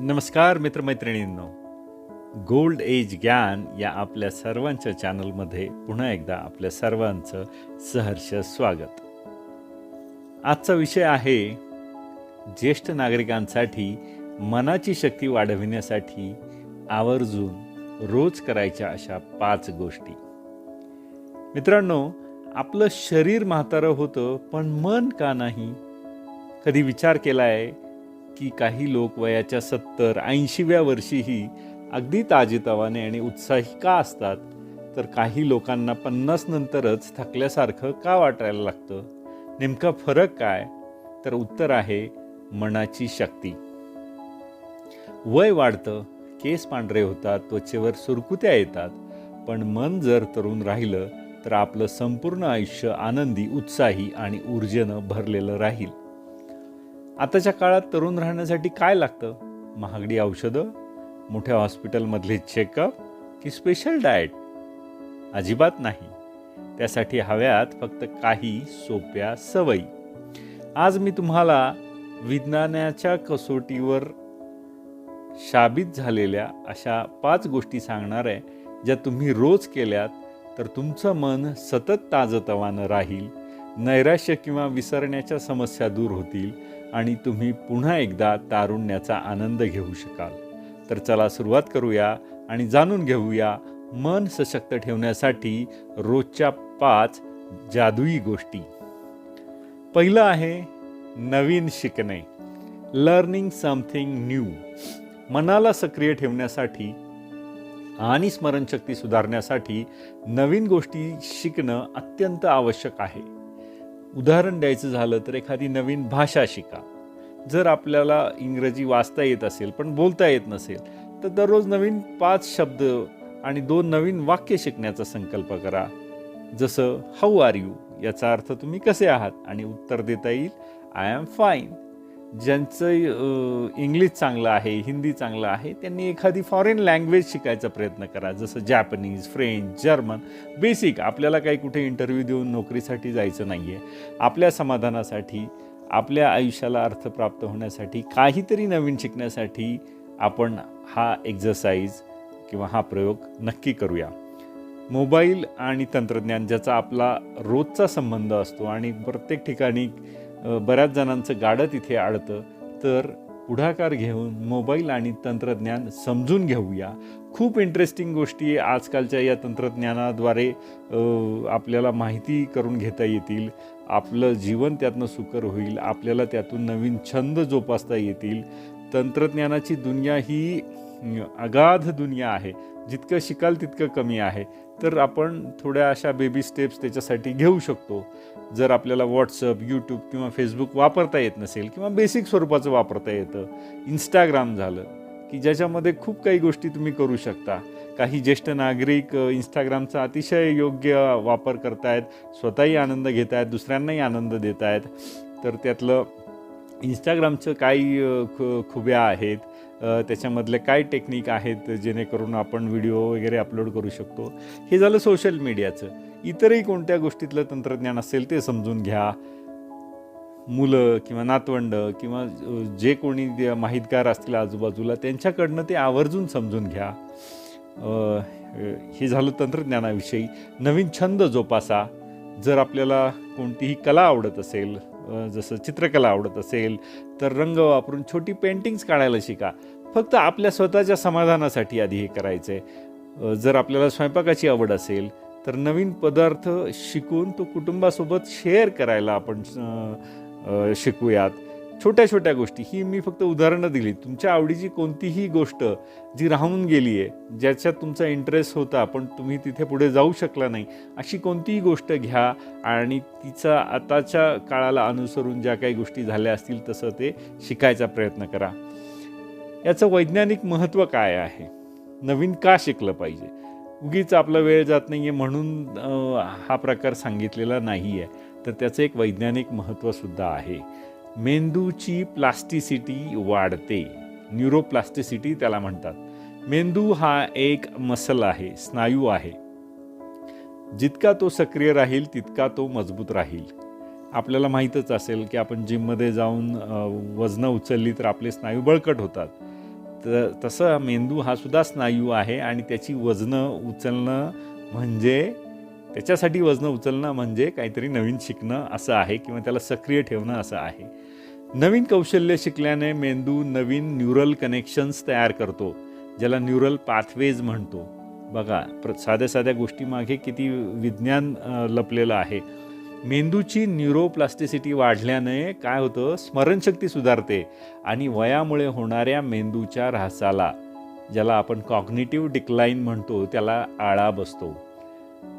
नमस्कार मित्रमैत्रिणींनो. Gold age ज्ञान या आपल्या सर्वांच्या चॅनलमध्ये पुन्हा एकदा आपल्या सर्वांचं सहर्ष स्वागत. आजचा विषय आहे ज्येष्ठ नागरिकांसाठी मनाची शक्ती वाढविण्यासाठी आवर्जून रोज करायच्या अशा पाच गोष्टी. मित्रांनो आपलं शरीर म्हातारं होतं पण मन का नाही? कधी विचार केला आहे की काही लोक वयाच्या सत्तर ऐंशीव्या वर्षीही अगदी ताजेतवाने आणि उत्साही का असतात? तर काही लोकांना पन्नास नंतरच थकल्यासारखं का वाटायला लागतं? नेमका फरक काय? तर उत्तर आहे मनाची शक्ती. वय वाढतं केस पांढरे होतात त्वचेवर सुरकुत्या येतात. पण मन जर तरुण राहिलं तर आपलं संपूर्ण आयुष्य आनंदी उत्साही आणि ऊर्जेनं भरलेलं राहील. आताच्या काळात तरुण राहण्यासाठी काय लागतं? महागडी औषधं? मोठ्या हॉस्पिटलमधले चेकअप? की स्पेशल डाएट अजिबात नाही. त्यासाठी हव्यात फक्त काही सोप्या सवयी. आज मी तुम्हाला विज्ञानाच्या कसोटीवर शाबित झालेल्या अशा पाच गोष्टी सांगणार आहे ज्या तुम्ही रोज केल्यात तर तुमचं मन सतत ताजतवानं राहील नैराश्य किंवा विसरण्याच्या समस्या दूर होतील आणि तुम्ही पुन्हा एकदा तारुण्याचा आनंद घेऊ शकाल. तर चला सुरुवात करूया आणि जाणून घेऊया मन सशक्त ठेवण्यासाठी रोजच्या पाच जादुई गोष्टी. पहिलं आहे नवीन शिकणे. लर्निंग समथिंग न्यू मनाला सक्रिय ठेवण्यासाठी आणि स्मरणशक्ती सुधारण्यासाठी नवीन गोष्टी शिकणं अत्यंत आवश्यक आहे. उदाहरण द्यायचं झालं तर एखादी नवीन भाषा शिका. जर आपल्याला इंग्रजी वाचता येत असेल पण बोलता येत नसेल तर दररोज नवीन पाच शब्द आणि दोन नवीन वाक्य शिकण्याचा संकल्प करा. जसं हाऊ आर यू याचा अर्थ तुम्ही कसे आहात? आणि उत्तर देता येईल आय एम फाईन ज्यांचं इंग्लिश चांगलं आहे हिंदी चांगलं आहे त्यांनी एखादी फॉरेन लँग्वेज शिकायचा प्रयत्न करा. जसं जॅपनीज फ्रेंच जर्मन बेसिक आपल्याला काही कुठे इंटरव्ह्यू देऊन नोकरीसाठी जायचं नाही आहे आपल्या समाधानासाठी आपल्या आयुष्याला अर्थ प्राप्त होण्यासाठी काहीतरी नवीन शिकण्यासाठी आपण हा एक्झरसाईज किंवा हा प्रयोग नक्की करूया. मोबाईल आणि तंत्रज्ञान ज्याचा आपला रोजचा संबंध असतो आणि प्रत्येक ठिकाणी बऱ्याच जणांचं गाडं तिथे आडतं तर पुढाकार घेऊन मोबाईल आणि तंत्रज्ञान समजून घेऊया. खूप इंटरेस्टिंग गोष्टी आजकालच्या या तंत्रज्ञानाद्वारे आपल्याला माहिती करून घेता येतील. आपलं जीवन त्यातनं सुकर होईल. आपल्याला त्यातून नवीन छंद जोपासता येतील. तंत्रज्ञानाची दुनिया ही अगाध दुनिया आहे. जितकं शिकाल तितकं कमी आहे. तर आपण थोड्या अशा बेबी स्टेप्स त्याच्यासाठी घेऊ शकतो. जर आपल्याला व्हॉट्सअप यूट्यूब किंवा फेसबुक वापरता येत नसेल किंवा बेसिक स्वरूपाचं वापरता येतं इंस्टाग्राम झालं की ज्याच्यामध्ये खूप काही गोष्टी तुम्ही करू शकता. काही ज्येष्ठ नागरिक इंस्टाग्रामचा अतिशय योग्य वापर करतायत स्वतःही आनंद घेत आहेत दुसऱ्यांनाही आनंद देत आहेत तर त्यातलं इंस्टाग्रामचं काही खु खुब्या आहेत. त्याच्यामधले काय टेक्निक आहेत जेणेकरून आपण व्हिडिओ वगैरे अपलोड करू शकतो. हे झालं सोशल मीडियाचं इतरही कोणत्या गोष्टीतलं तंत्रज्ञान असेल ते समजून घ्या. मुलं किंवा नातवंड किंवा जे कोणी माहितगार असतील आजूबाजूला त्यांच्याकडनं ते आवर्जून समजून घ्या. हे झालं तंत्रज्ञानाविषयी. नवीन छंद जोपासा. जर आपल्याला कोणतीही कला आवडत असेल जसं चित्रकला आवडत असेल तर रंग वापरून छोटी पेंटिंग्स काढायला शिका. फक्त आपल्या स्वतःच्या समाधानासाठी आधी हे करायचं आहे जर आपल्याला स्वयंपाकाची आवड असेल तर नवीन पदार्थ शिकून तो कुटुंबासोबत शेअर करायला आपण शिकूयात. छोट्या छोट्या गोष्टी. ही मी फक्त उदाहरणं दिली. तुमच्या आवडीची कोणतीही गोष्ट जी राहून गेली आहे ज्याच्यात तुमचा इंटरेस्ट होता पण तुम्ही तिथे पुढे जाऊ शकला नाही अशी कोणतीही गोष्ट घ्या आणि तिचा आताच्या काळाला अनुसरून ज्या काही गोष्टी झाल्या असतील तसं ते शिकायचा प्रयत्न करा. याचं वैज्ञानिक महत्त्व काय आहे? नवीन का शिकलं पाहिजे? उगीच आपला वेळ जात नाही आहे म्हणून हा प्रकार सांगितलेला नाही आहे तर त्याचं एक वैज्ञानिक महत्त्वसुद्धा आहे. मेंदूची प्लास्टिसिटी वाढते. न्यूरोप्लास्टिसिटी त्याला म्हणतात. मेंदू हा एक मसल आहे स्नायू आहे. जितका तो सक्रिय राहील तितका तो मजबूत राहील. आपल्याला माहीतच असेल की आपण जिममध्ये जाऊन वजनं उचलली तर आपले स्नायू बळकट होतात. त तसं मेंदू हा सुद्धा स्नायू आहे आणि त्याची वजनं उचलणं म्हणजे त्याच्यासाठी वजनं उचलणं म्हणजे काहीतरी नवीन शिकणं असं आहे किंवा त्याला सक्रिय ठेवणं असं आहे. नवीन कौशल्य शिकल्याने मेंदू नवीन न्यूरल कनेक्शन्स तयार करतो ज्याला न्यूरल पाथवेज म्हणतो. बघा प्र साध्या साध्या गोष्टीमागे किती विज्ञान लपलेलं आहे. मेंदूची न्यूरोप्लास्टिसिटी वाढल्याने काय होतं? स्मरणशक्ती सुधारते आणि वयामुळे होणाऱ्या मेंदूच्या ऱ्हासाला ज्याला आपण कॉग्निटिव्ह डिक्लाईन म्हणतो त्याला आळा बसतो.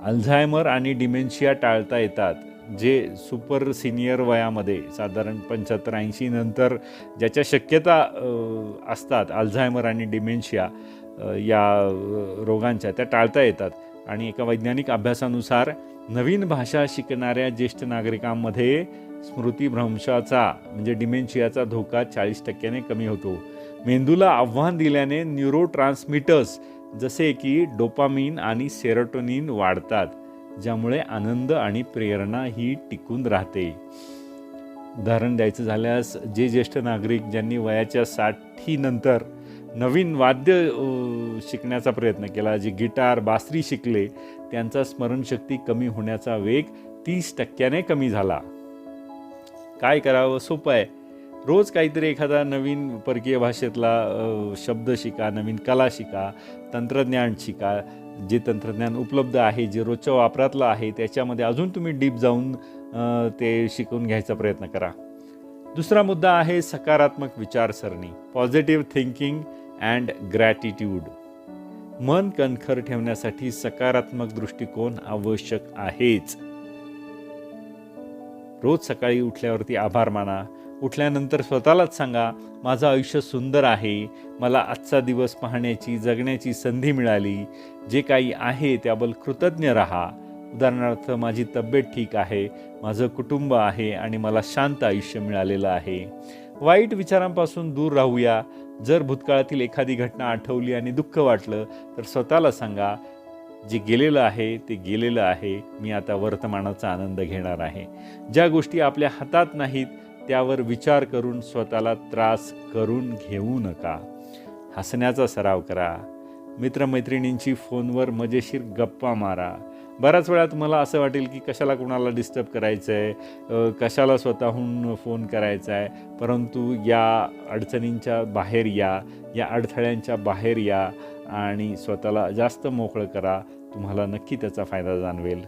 अल्झायमर आणि डिमेन्शिया टाळता येतात जे सुपर सिनियर वयामध्ये साधारण पंच्याहत्तर ऐंशी नंतर ज्याच्या शक्यता असतात अल्झायमर आणि डिमेन्शिया या रोगांच्या त्या टाळता येतात. आणि एका वैज्ञानिक अभ्यासानुसार नवीन भाषा शिकणाऱ्या ज्येष्ठ नागरिकांमध्ये स्मृतीभ्रंशाचा म्हणजे डिमेन्शियाचा धोका चाळीस टक्क्याने कमी होतो. मेंदूला आव्हान दिल्याने न्यूरो ट्रान्समिटर्स जसे की डोपामिन आणि सेरोटोनिन वाढतात ज्यामुळे आनंद आणि प्रेरणा ही टिकून राहते. उदाहरण द्यायचं झाल्यास जे ज्येष्ठ नागरिक ज्यांनी वयाच्या साठीनंतर नवीन वाद्य शिकण्याचा प्रयत्न केला. जे गिटार बासरी शिकले त्यांचा स्मरणशक्ती कमी होण्याचा वेग तीस टक्क्याने कमी झाला. काय करावं? सोपं आहे. रोज काहीतरी एखादा नवीन परकीय भाषेतला शब्द शिका नवीन कला शिका तंत्रज्ञान शिका. जे तंत्रज्ञान उपलब्ध आहे जे रोजच्या वापरातलं आहे त्याच्यामध्ये अजून तुम्ही डीप जाऊन ते शिकून घ्यायचा प्रयत्न करा. दुसरा मुद्दा आहे सकारात्मक विचारसरणी. Positive thinking and gratitude. मन कणखर ठेवण्यासाठी सकारात्मक दृष्टिकोन आवश्यक आहेच. रोज सकाळी उठल्यावरती आभार माना. उठल्यानंतर स्वतःलाच सांगा माझं आयुष्य सुंदर आहे. मला आजचा दिवस पाहण्याची जगण्याची संधी मिळाली. जे काही आहे त्याबद्दल कृतज्ञ राहा. उदाहरणार्थ माझी तब्येत ठीक आहे. माझं कुटुंब आहे आणि मला शांत आयुष्य मिळालेलं आहे. वाईट विचारांपासून दूर राहूया. जर भूतकाळातील एखादी घटना आठवली आणि दुःख वाटलं तर स्वतःला सांगा जे गेलेलं आहे ते गेलेलं आहे. मी आता वर्तमानाचा आनंद घेणार आहे. ज्या गोष्टी आपल्या हातात नाहीत त्यावर विचार करून स्वतःला त्रास करून घेऊ नका. हसण्याचा सराव करा. मित्रमैत्रिणींची फोनवर मजेशीर गप्पा मारा. बऱ्याच वेळा तुम्हाला असं वाटेल की कशाला कुणाला डिस्टर्ब करायचं आहे कशाला स्वतःहून फोन करायचा आहे परंतु या अडचणींच्या बाहेर या या अडथळ्यांच्या बाहेर या आणि स्वतःला जास्त मोकळं करा तुम्हाला नक्की त्याचा फायदा जाणवेल.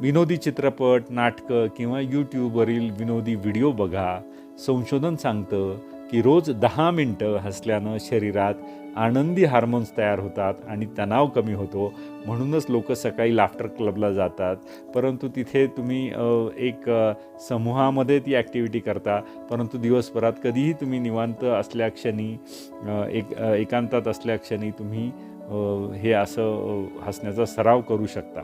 विनोदी चित्रपट नाटकं किंवा यूट्यूबवरील विनोदी व्हिडिओ बघा. संशोधन सांगतं की रोज दहा मिनटं हसल्यानं शरीरात आनंदी हार्मोन्स तयार होतात आणि तणाव कमी होतो. म्हणूनच लोक सकाळी लाफ्टर क्लबला जातात. परंतु तिथे तुम्ही एक समूहामध्ये ती ॲक्टिव्हिटी करता. परंतु दिवसभरात कधीही तुम्ही निवांत असल्याक्षणी क्षणी एक एकांतात एकांतात असल्याक्षणी तुम्ही हे असं हसण्याचा सराव करू शकता.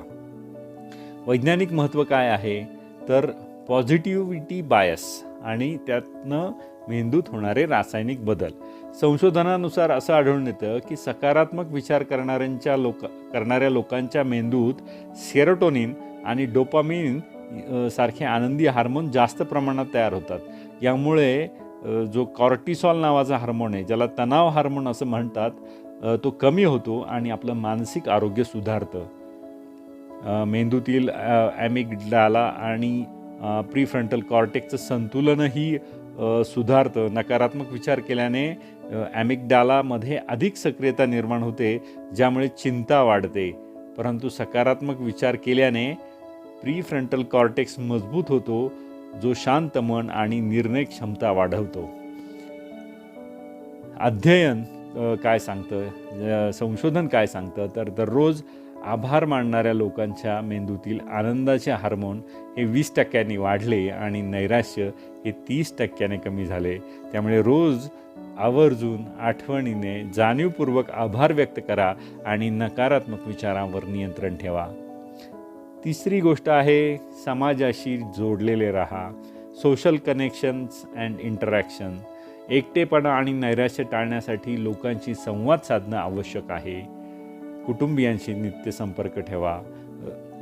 वैज्ञानिक महत्त्व काय आहे? तर पॉझिटिव्हिटी बायस आणि त्यातनं मेंदूत होणारे रासायनिक बदल. संशोधनानुसार असं आढळून येतं की सकारात्मक विचार करणाऱ्यांच्या लोक करणाऱ्या लोकांच्या मेंदूत सेरोटोनिन आणि डोपामिन सारखे आनंदी हार्मोन जास्त प्रमाणात तयार होतात. यामुळे जो कॉर्टिसॉल नावाचा हार्मोन आहे ज्याला तणाव हार्मोन असं म्हणतात तो कमी होतो आणि आपलं मानसिक आरोग्य सुधारतं. मेंदूतील मेंदूतील ॲमिगडाला आणि प्रीफ्रंटल कॉर्टेकचं संतुलनही सुधारतं नकारात्मक विचार केल्याने ॲमिकडालामध्ये अधिक सक्रियता निर्माण होते ज्यामुळे चिंता वाढते. परंतु सकारात्मक विचार केल्याने प्रीफ्रंटल कॉर्टेक्स मजबूत होतो जो शांत मन आणि निर्णय क्षमता वाढवतो. अध्ययन काय सांगतं? संशोधन काय सांगतं? तर दररोज आभार मानणाऱ्या लोकांच्या मेंदूतील आनंदाचे हार्मोन हे वीस टक्क्यांनी वाढले आणि नैराश्य हे तीस टक्क्याने कमी झाले. त्यामुळे रोज आवर्जून आठवणीने जाणीवपूर्वक आभार व्यक्त करा आणि नकारात्मक विचारांवर नियंत्रण ठेवा. तिसरी गोष्ट आहे समाजाशी जोडलेले राहा. सोशल कनेक्शन्स अँड इंटरॅक्शन एकटेपणा आणि नैराश्य टाळण्यासाठी लोकांशी संवाद साधणं आवश्यक आहे. कुटुंबियांशी नित्य संपर्क ठेवा.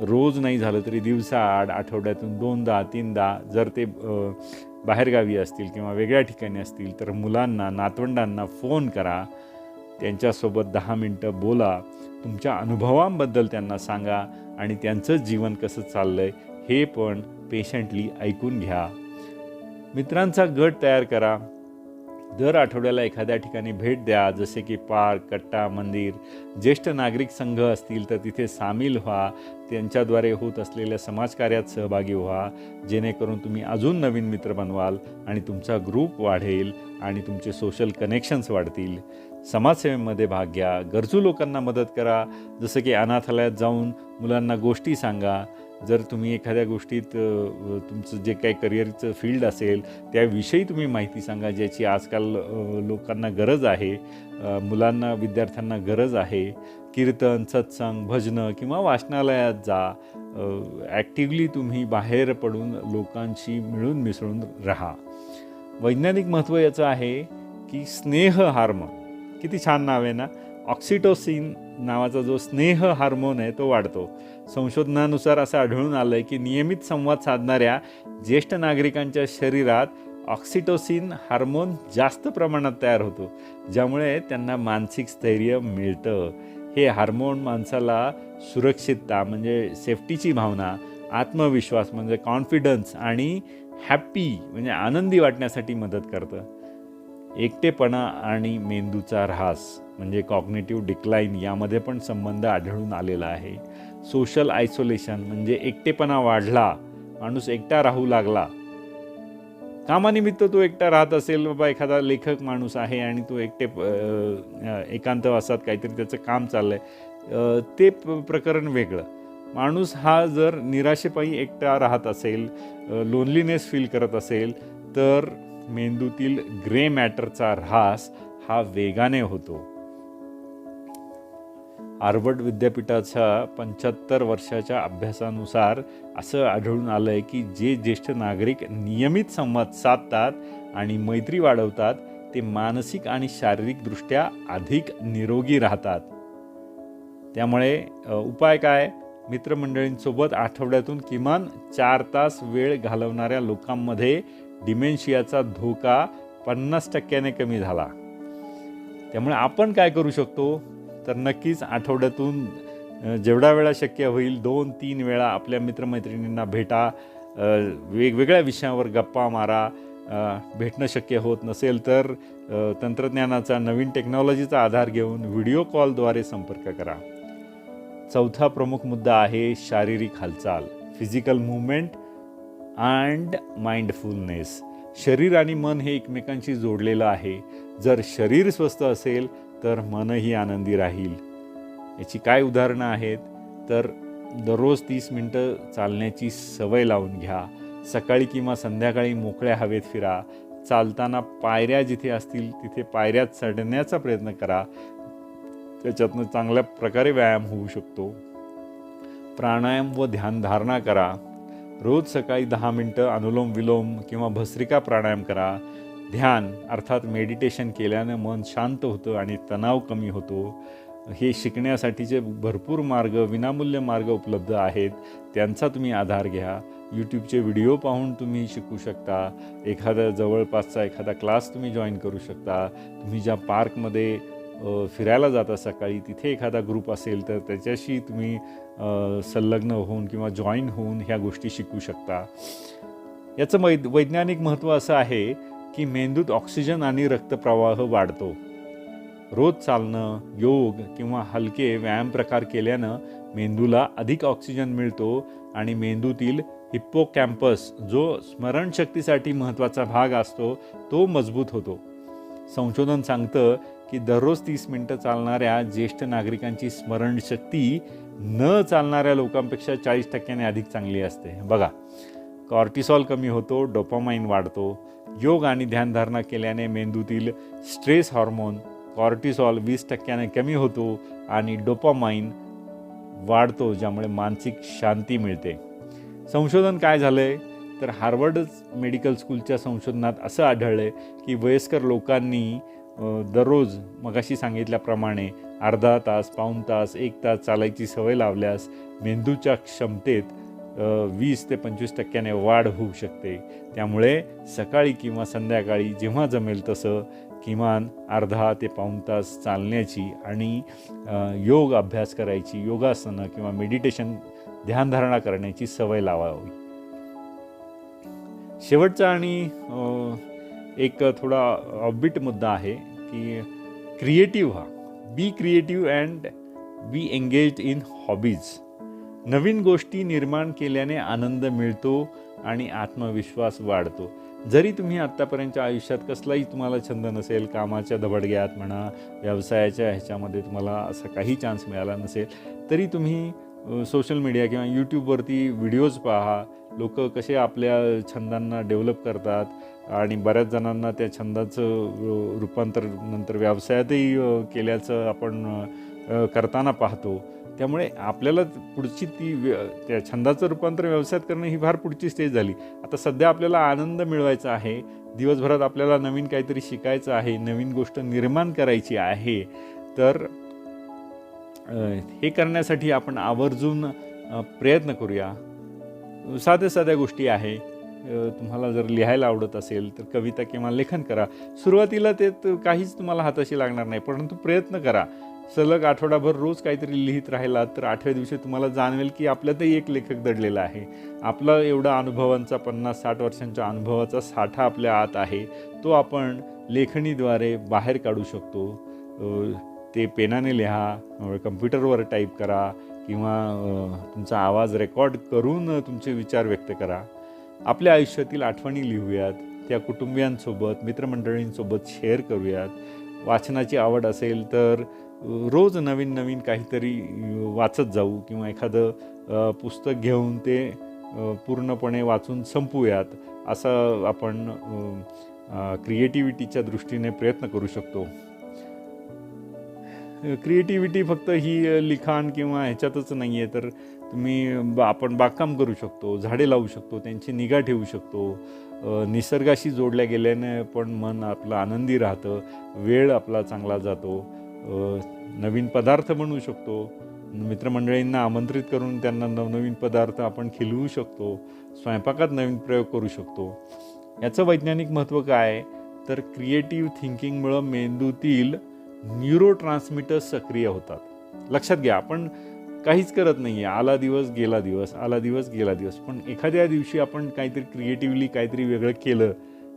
रोज नाही झालं तरी दिवसाआड आठवड्यातून दोनदा तीनदा जर ते बाहेरगावी असतील किंवा वेगळ्या ठिकाणी असतील तर मुलांना नातवंडांना फोन करा. त्यांच्यासोबत दहा मिनटं बोला. तुमच्या अनुभवांबद्दल त्यांना सांगा आणि त्यांचं जीवन कसं चाललं आहे हे पण पेशंटली ऐकून घ्या. मित्रांचा गट तयार करा. दर आठवड्याला एखाद्या ठिकाणी भेट द्या जसे की पार्क कट्टा मंदिर. ज्येष्ठ नागरिक संघ असतील तर तिथे सामील व्हा. त्यांच्याद्वारे होत असलेल्या समाजकार्यात सहभागी व्हा. जेणेकरून तुम्ही अजून नवीन मित्र बनवाल आणि तुमचा ग्रुप वाढेल आणि तुमचे सोशल कनेक्शन्स वाढतील. समाजसेवेमध्ये भाग घ्या. गरजू लोकांना मदत करा. जसं की अनाथालयात जाऊन मुलांना गोष्टी सांगा. जर तुम्ही एखाद्या गोष्टीत तुमचं जे काही करिअरचं फील्ड असेल त्याविषयी तुम्ही माहिती सांगा ज्याची आजकाल लोकांना गरज आहे मुलांना विद्यार्थ्यांना गरज आहे. कीर्तन सत्संग भजनं किंवा वाचनालयात जा. ॲक्टिवली तुम्ही बाहेर पडून लोकांशी मिळून मिसळून राहा. वैज्ञानिक महत्त्व याचं आहे की स्नेह हार्म किती छान नाव आहे ना? ऑक्सिटोसिन नावाचा जो स्नेह हार्मोन आहे तो वाढतो. संशोधनानुसार असं आढळून आलं आहे की नियमित संवाद साधणाऱ्या ज्येष्ठ नागरिकांच्या शरीरात ऑक्सिटोसिन हार्मोन जास्त प्रमाणात तयार होतो ज्यामुळे त्यांना मानसिक स्थैर्य मिळतं. हे हार्मोन माणसाला सुरक्षितता म्हणजे सेफ्टीची भावना आत्मविश्वास म्हणजे कॉन्फिडन्स आणि हॅप्पी म्हणजे आनंदी वाटण्यासाठी मदत करतं. एकटेपणा आणि मेंदूचा ऱ्हास म्हणजे कॉग्नेटिव्ह डिक्लाईन यामध्ये पण संबंध आढळून आलेला आहे. सोशल आयसोलेशन म्हणजे एकटेपणा वाढला माणूस एकटा राहू लागला. कामानिमित्त तो एकटा राहत असेल बाबा एखादा लेखक माणूस आहे आणि तो एकटे एकांतवासात काहीतरी त्याचं काम चाललं आहे ते प्रकरण वेगळं. माणूस हा जर निराशेपायी एकटा राहत असेल लोनलीनेस फील करत असेल तर मेंदूतील ग्रे मॅटरचा ऱ्हास हा वेगाने होतो. हार्वर्ड विद्यापीठाच्या पंच्याहत्तर वर्षाच्या अभ्यासानुसार असं आढळून आलं आहे की जे ज्येष्ठ नागरिक नियमित संवाद साधतात आणि मैत्री वाढवतात ते मानसिक आणि शारीरिकदृष्ट्या अधिक निरोगी राहतात. त्यामुळे उपाय काय? मित्रमंडळींसोबत आठवड्यातून किमान चार तास वेळ घालवणाऱ्या लोकांमध्ये डिमेन्शियाचा धोका पन्नास टक्क्याने कमी झाला. त्यामुळे आपण काय करू शकतो? तर नक्कीच आठवड्यातून जेवढा वेळा शक्य होईल दोन तीन वेळा आपल्या मित्रमैत्रिणींना भेटा वेगवेगळ्या विषयावर गप्पा मारा भेटणं शक्य होत नसेल तर तंत्रज्ञानाचा नवीन टेक्नॉलॉजीचा आधार घेऊन व्हिडिओ कॉलद्वारे संपर्क करा. चौथा प्रमुख मुद्दा आहे शारीरिक हालचाल फिजिकल मुवमेंट अँड माइंडफुलनेस शरीर आणि मन हे एकमेकांशी जोडलेलं आहे. जर शरीर स्वस्थ असेल तर मनही आनंदी राहील. याची काय उदाहरणं आहेत? तर दररोज तीस मिनटं चालण्याची सवय लावून घ्या. सकाळी किंवा संध्याकाळी मोकळ्या हवेत फिरा. चालताना पायऱ्या जिथे असतील तिथे पायऱ्यात चढण्याचा प्रयत्न करा. त्याच्यातनं चांगल्या प्रकारे व्यायाम होऊ शकतो. प्राणायाम व ध्यानधारणा करा. रोज सकाळी दहा मिनटं अनुलोम विलोम किंवा भस्रिका प्राणायाम करा. ध्यान अर्थात मेडिटेशन केल्यानं मन शांत होतं आणि तणाव कमी होतो. हे शिकण्यासाठीचे भरपूर मार्ग विनामूल्य मार्ग उपलब्ध आहेत त्यांचा तुम्ही आधार घ्या. यूट्यूबचे व्हिडिओ पाहून तुम्ही शिकू शकता. एखादा जवळपासचा एखादा क्लास तुम्ही जॉईन करू शकता. तुम्ही ज्या पार्कमध्ये फिरायला जाता सकाळी तिथे एखादा ग्रुप असेल तर त्याच्याशी तुम्ही संलग्न होऊन किंवा जॉईन होऊन ह्या गोष्टी शिकू शकता. याचं वै वैज्ञानिक महत्त्व असं आहे की मेंदूत ऑक्सिजन आणि रक्तप्रवाह वाढतो. रोज चालणं योग किंवा हलके व्यायाम प्रकार केल्यानं मेंदूला अधिक ऑक्सिजन मिळतो आणि मेंदूतील हिप्पो कॅम्पस जो स्मरणशक्तीसाठी महत्त्वाचा भाग असतो तो मजबूत होतो. संशोधन सांगतं की दररोज तीस मिनटं चालणाऱ्या ज्येष्ठ नागरिकांची स्मरणशक्ती न चालणाऱ्या लोकांपेक्षा चाळीस टक्क्याने अधिक चांगली असते. बघा कॉर्टिसॉल कमी होतो डोपामाइन वाढतो. योग आणि ध्यानधारणा केल्याने मेंदूतील स्ट्रेस हॉर्मोन कॉर्टिसॉल वीस टक्क्याने कमी होतो आणि डोपामाइन वाढतो ज्यामुळे मानसिक शांती मिळते. संशोधन काय झालं आहे तर हार्वर्ड मेडिकल स्कूलच्या संशोधनात असं आढळलं आहे की वयस्कर लोकांनी दररोज मगाशी सांगितल्याप्रमाणे अर्धा तास पाऊण तास एक तास चालायची सवय लावल्यास मेंदूच्या क्षमतेत वीस ते पंचवीस टक्क्याने वाढ होऊ शकते. त्यामुळे सकाळी किंवा संध्याकाळी जेव्हा जमेल तसं किमान अर्धा ते पाऊण तास चालण्याची आणि योग अभ्यास करायची योगासनं किंवा मेडिटेशन ध्यानधारणा करण्याची सवय लावावी. शेवटचा आणि एक थोडा ऑबिट मुद्दा आहे की क्रिएटिव्ह व्हा be creative and be engage in hobbies नवीन गोष्टी निर्माण केल्याने आनंद मिळतो आणि आत्मविश्वास वाढतो. जरी तुम्ही आत्तापर्यंतच्या आयुष्यात कसलाही तुम्हाला छंद नसेल कामाच्या धबडग्यात म्हणा व्यवसायाच्या ह्याच्यामध्ये तुम्हाला असा काही चान्स मिळाला नसेल तरी तुम्ही सोशल मीडिया किंवा यूट्यूबवरती व्हिडिओज पहा. लोक कसे आपल्या छंदांना डेव्हलप करतात आणि बऱ्याच जणांना त्या छंदाचं रूपांतर नंतर व्यवसायातही केल्याचं आपण करताना पाहतो. त्यामुळे आपल्याला पुढची ती व्य- त्या छंदाचं रूपांतर व्यवसायात करणं ही फार पुढची स्टेज झाली. आता सध्या आपल्याला आनंद मिळवायचा आहे. दिवसभरात आपल्याला नवीन काहीतरी शिकायचं आहे नवीन गोष्ट निर्माण करायची आहे. तर हे करण्यासाठी आपण आवर्जून प्रयत्न करूया. साध्या साध्या गोष्टी आहे. तुम्हाला जर लिहायला आवडत असेल तर कविता किंवा लेखन करा. सुरुवातीला ते काहीच तुम्हाला हाताशी लागणार नाही परंतु प्रयत्न करा. सलग आठवडाभर रोज काहीतरी लिहित राहिला तर आठव्या दिवशी तुम्हाला जाणवेल की आपल्यातही एक लेखक दडलेला आहे. आपला एवढा अनुभवांचा पन्नास साठ वर्षांच्या अनुभवाचा साठा आपल्या आत आहे. तो आपण लेखणीद्वारे बाहेर काढू शकतो. ते पेनाने लिहा कम्प्युटरवर टाईप करा किंवा तुमचा आवाज रेकॉर्ड करून तुमचे विचार व्यक्त करा. आपल्या आयुष्यातील आठवणी लिहूयात त्या कुटुंबियांसोबत मित्रमंडळींसोबत शेअर करूयात. वाचनाची आवड असेल तर रोज नवीन नवीन काहीतरी वाचत जाऊ किंवा एखादं पुस्तक घेऊन ते पूर्णपणे वाचून संपूयात असं आपण क्रिएटिव्हिटीच्या दृष्टीने प्रयत्न करू शकतो. क्रिएटिव्हिटी फक्त ही लिखाण किंवा ह्याच्यातच नाही आहे तर तुम्ही आपण बागकाम करू शकतो झाडे लावू शकतो त्यांची निगा ठेवू शकतो. निसर्गाशी जोडल्या गेल्याने पण मन आपलं आनंदी राहतं वेळ आपला चांगला जातो. नवीन पदार्थ बनवू शकतो. मित्रमंडळींना आमंत्रित करून त्यांना नवनवीन पदार्थ आपण खिलवू शकतो स्वयंपाकात नवीन प्रयोग करू शकतो. याचं वैज्ञानिक महत्त्व काय? आहे? तर क्रिएटिव्ह थिंकिंगमुळं मेंदूतील न्यूरो ट्रान्समिटर्स सक्रिय होतात. लक्षात घ्या आपण काहीच करत नाही आहे आला दिवस गेला दिवस आला दिवस गेला दिवस. पण एखाद्या दिवशी आपण काहीतरी क्रिएटिव्हली काहीतरी वेगळं केलं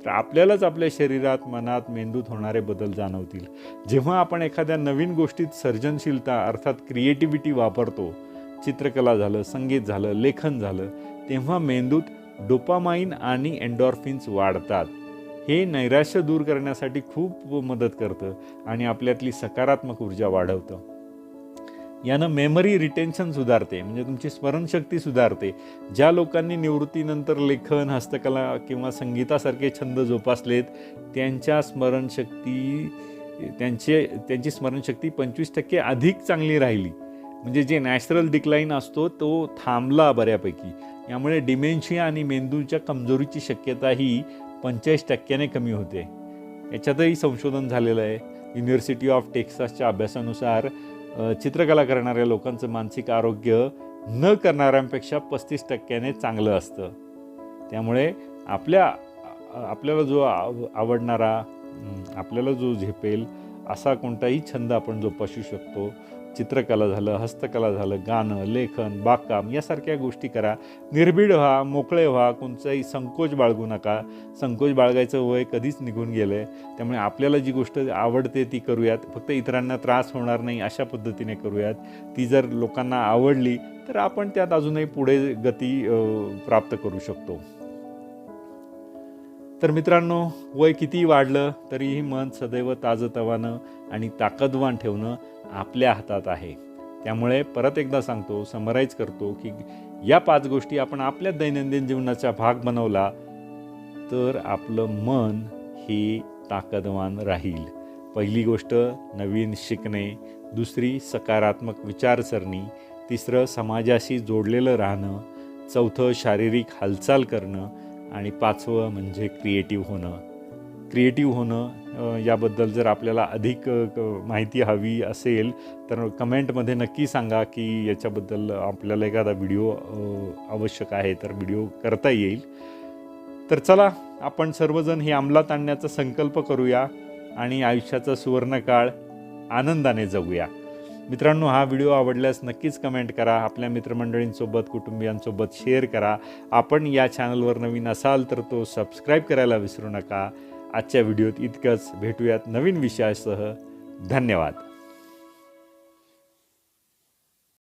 तर आपल्यालाच आपल्या शरीरात मनात मेंदूत होणारे बदल जाणवतील. जेव्हा आपण एखाद्या नवीन गोष्टीत सर्जनशीलता अर्थात क्रिएटिव्हिटी वापरतो चित्रकला झालं संगीत झालं लेखन झालं तेव्हा मेंदूत डोपामाइन आणि एन्डॉर्फिन्स वाढतात. हे नैराश्य दूर करण्यासाठी खूप मदत करतं आणि आपल्यातली सकारात्मक ऊर्जा वाढवतं. यानं मेमरी रिटेन्शन सुधारते म्हणजे तुमची स्मरणशक्ती सुधारते. ज्या लोकांनी निवृत्तीनंतर लेखन हस्तकला किंवा संगीतासारखे छंद जोपासलेत त्यांच्या स्मरणशक्ती त्यांचे त्यांची स्मरणशक्ती पंचवीस टक्के अधिक चांगली राहिली. म्हणजे जे नॅचरल डिक्लाईन असतो तो थांबला बऱ्यापैकी. यामुळे डिमेन्शिया आणि मेंदूच्या कमजोरीची शक्यता ही पंचेचाळीस टक्क्याने कमी होते. याच्यातही संशोधन झालेलं आहे. युनिव्हर्सिटी ऑफ टेक्सासच्या अभ्यासानुसार चित्रकला करणाऱ्या लोकांचं मानसिक आरोग्य न करणाऱ्यांपेक्षा पस्तीस टक्क्याने चांगलं असतं. त्यामुळे आपल्या आपल्याला जो आव आवडणारा आपल्याला जो झेपेल असा कोणताही छंद आपण जोपासू शकतो. चित्रकला झालं हस्तकला झालं गाणं लेखन बागकाम यासारख्या गोष्टी करा. निर्भीड व्हा मोकळे व्हा कोणताही संकोच बाळगू नका. संकोच बाळगायचं वय कधीच निघून गेलं आहे त्यामुळे आपल्याला जी गोष्ट आवडते ती करूयात. फक्त इतरांना त्रास होणार नाही अशा पद्धतीने करूयात. ती जर लोकांना आवडली तर आपण त्यात अजूनही पुढे गती प्राप्त करू शकतो. तर मित्रांनो वय किती वाढलं तरीही मन सदैव ताजतवानं आणि ताकदवान ठेवणं आपल्या हातात आहे. त्यामुळे परत एकदा सांगतो समराईज करतो की या पाच गोष्टी आपण आपल्या दैनंदिन जीवनाचा भाग बनवला तर आपलं मन हे ताकदवान राहील. पहिली गोष्ट नवीन शिकणे. दुसरी सकारात्मक विचारसरणी. तिसरं समाजाशी जोडलेलं राहणं. चौथं शारीरिक हालचाल करणं. आणि पाचवं म्हणजे क्रिएटिव्ह होणं. क्रिएटिव्ह होणं याबद्दल जर आपल्याला अधिक माहिती हवी असेल तर कमेंटमध्ये नक्की सांगा की याच्याबद्दल आपल्याला एखादा व्हिडिओ आवश्यक आहे तर व्हिडिओ करता येईल. तर चला आपण सर्वजण हे अंमलात आणण्याचा संकल्प करूया आणि आयुष्याचा सुवर्णकाळ आनंदाने जगूया. मित्रांनो हा व्हिडिओ आवडल्यास नक्कीच कमेंट करा आपल्या मित्रमंडळींसोबत कुटुंबियांसोबत शेअर करा. आपण या चॅनलवर नवीन असाल तर तो सबस्क्राईब करायला विसरू नका. आजच्या व्हिडिओत इतकंच. भेटूयात नवीन विषयासह. धन्यवाद.